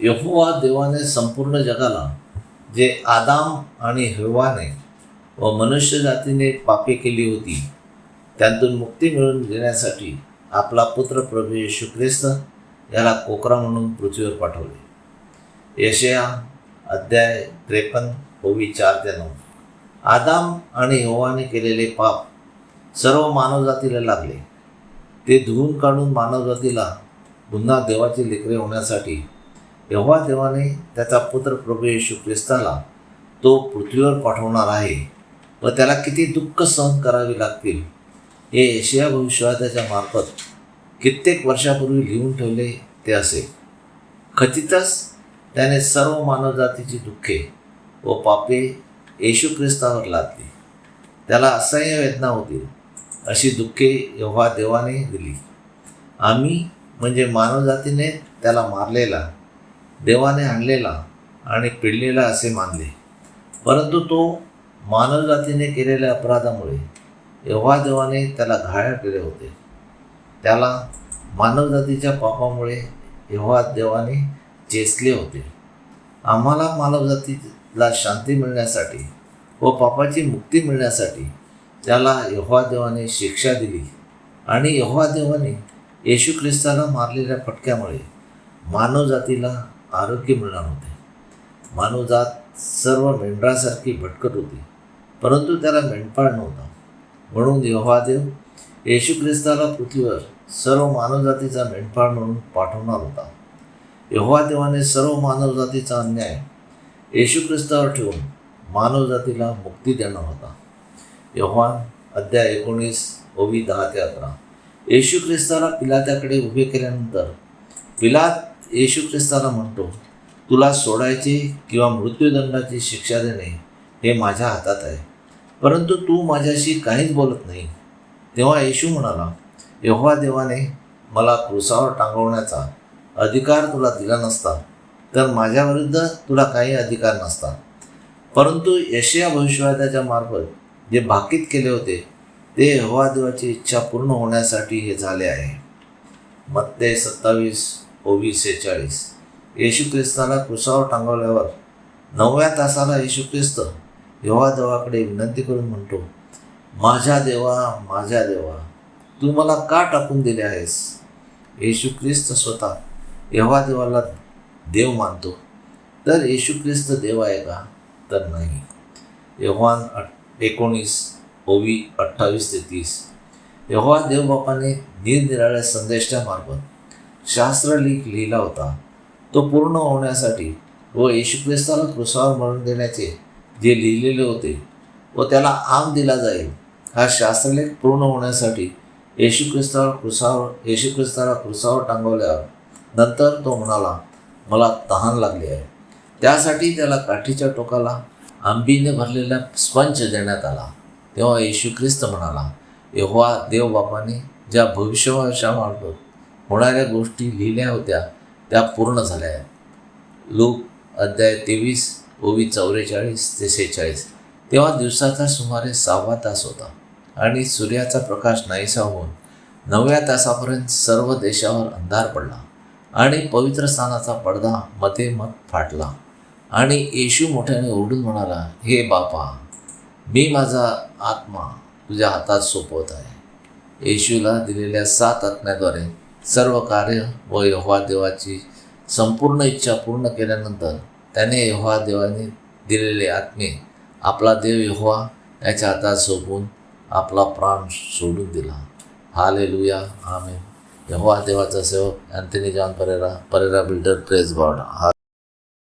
यहोवा देवाने संपूर्ण जगाला जे आदाम आणि हेवाने व मनुष्य जातीने पापे केली होती त्यातून मुक्ती मिळवून देण्यासाठी आपला पुत्र प्रभू येशू ख्रिस्त याला कोकरा म्हणून पृथ्वीवर पाठवले. यशया अध्याय त्रेपन्न ओवी चार ते नऊ. आदाम आणि हवाने केलेले पाप सर्व मानवजातीला लागले. ते धुवून काढून मानवजातीला पुन्हा देवाची लेकरे होण्यासाठी यहोवा देवाने त्याचा पुत्र प्रभू येशू ख्रिस्ताला तो पृथ्वीवर पाठवणार आहे व त्याला किती दुःख सहन करावे लागतील हे एशिया भविष्यवादाच्या मार्फत कित्येक वर्षापूर्वी लिहून ठेवले ते असे. खचितच त्याने सर्व मानवजातीची दुःखे व पापे येशू ख्रिस्तावर लादली. त्याला असह्य वेदना होतील अशी दुःखे एव्हा देवाने दिली. आम्ही म्हणजे मानवजातीने त्याला मारलेला देवाने आणलेला आणि पिळलेला असे मानले. परंतु तो मानवजातीने केलेल्या अपराधामुळे एव्हा देवाने त्याला घायाळ केले होते. त्याला मानवजातीच्या पापामुळे एव्हा देवाने चेचले होते. आम्हाला मानवजातीला शांती मिळण्यासाठी व पापाची मुक्ती मिळण्यासाठी त्याला यहोवा देवाने शिक्षा दिली आणि यहोवा देवाने येशू ख्रिस्ताला मारलेल्या फटक्यामुळे मानवजातीला आरोग्य मिळणार होते. मानवजात सर्व मेंढरासारखी भटकत होती. परंतु त्याला मेंढपाळ नव्हता. म्हणून यहोवादेव येशू ख्रिस्ताला पृथ्वीवर सर्व मानवजातीचा मेंढपाळ म्हणून पाठवणार होता. यहोवा देवाने सर्व मानवजातीचा अन्याय येशू ख्रिस्तावर ठेवून मानवजातीला मुक्ती देणार होता. यहोवान अध्याय एकोणीस ओवी दहा ते अकरा. येशू ख्रिस्ताला पिलात्याकडे उभे केल्यानंतर पिलात येशू ख्रिस्ताला म्हणतो तुला सोडायचे किंवा मृत्यूदंडाची शिक्षा देणे हे माझ्या हातात आहे. परंतु तू माझ्याशी काहीच बोलत नाही. तेव्हा येशू म्हणाला यहोवा देवाने मला क्रुसावर टांगवण्याचा अधिकार तुला दिला नसता तर माझ्याविरुद्ध तुला काही अधिकार नसता. परंतु यशया भविष्यवादाच्या मार्फत जे भाकीत केले होते ते यहोवा देवाची इच्छा पूर्ण होण्यासाठी हे झाले आहे. मत्ते सत्तावीस ओवीस सेहेचाळीस येशू ख्रिस्ताला कृसावर टांगवल्यावर नवव्या तासाला येशू ख्रिस्त यहोवा देवाकडे विनंती करून म्हणतो माझ्या देवा माझ्या देवा तू मला का टाकून दिले आहेस? येशू ख्रिस्त स्वतः येव्हा देवाला देव मानतो तर येशू ख्रिस्त देव आहे का? तर नाही. यव्हान अट एकोणीस ओवी अठ्ठावीस ते तीस. यव्हा देवबापाने निरनिराळ्या संदेशामार्फत शास्त्रलेख लिहिला होता. तो पूर्ण होण्यासाठी व येशू ख्रिस्ताला कृसावर मरण देण्याचे जे लिहिलेले होते व त्याला आम दिला जाईल हा शास्त्रलेख पूर्ण होण्यासाठी येशू ख्रिस्तावर क्रुसावर येशू ख्रिस्ताला टांगवल्यावर नंतर तो म्हणाला मला तहान लागली आहे. त्यासाठी त्याला काठीच्या टोकाला आंबीने भरलेला स्पंच देण्यात आला. तेव्हा येशू ख्रिस्त म्हणाला एव्हा देवबापाने ज्या भविष्यवाशा मारतो होणाऱ्या गोष्टी लिहिल्या होत्या त्या पूर्ण झाल्या. आहेत लोक अध्याय तेवीस ओवी चौवेचाळीस ते सेहेचाळीस. तेव्हा दिवसाचा सुमारे सहावा तास होता आणि सूर्याचा प्रकाश नाहीसा होऊन नवव्या तासापर्यंत सर्व देशावर अंधार पडला आणि पवित्र स्थानाचा पडदा मध्ये मत फाटला. आणि येशू मोठ्याने ओरडून म्हणाला हे बापा मी माझा आत्मा तुझ्या हातात सोपवत आहे. येशूला दिलेल्या सात आत्म्याद्वारे सर्व कार्य व यहोवा देवाची संपूर्ण इच्छा पूर्ण केल्यानंतर त्याने यहोवा देवाने दिलेले आत्मे आपला देव यहोवा याच्या हातात सोपून आपला प्राण सोडून दिला. हाले लुया आमेन. यहोवा देवाचा सेवक Anthony John Pereira Pereira builder praise God. हा